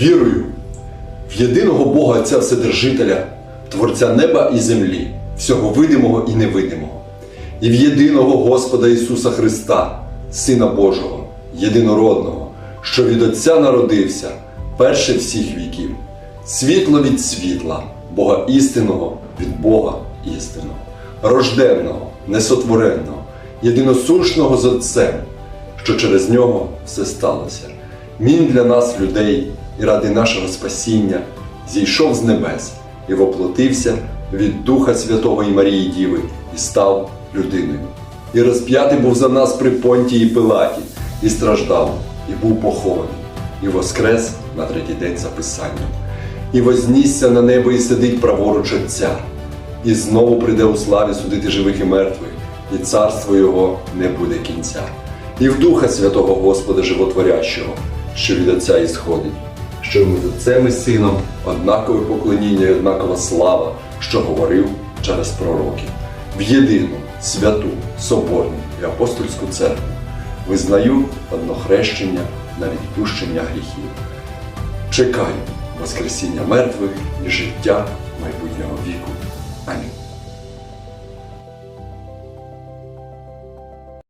Вірую в єдиного Бога Отця Вседержителя, Творця неба і землі, всього видимого і невидимого, і в єдиного Господа Ісуса Христа, Сина Божого, єдинородного, що від Отця народився, перше всіх віків, світло від світла, Бога істинного від Бога істинного, рожденного, несотвореного, єдиносушного з Отцем, що через нього все сталося. Він для нас, людей, і ради нашого спасіння зійшов з небес і воплотився від Духа Святого і Марії Діви і став людиною. І розп'ятий був за нас при Понтії Пилаті, і страждав, і був похований, і воскрес на третій день за Писанням, і вознісся на небо і сидить праворуч Отця, і знову прийде у славі судити живих і мертвих, і царство Його не буде кінця. І в Духа Святого Господа Животворящого, що від Отця ісходить, що з Отцем і Сином однакове поклоніння і однакова слава, що говорив через пророків, в єдину, святу, соборну і апостольську церкву визнаю однохрещення на відпущення гріхів. Чекаю Воскресіння мертвих і життя майбутнього віку.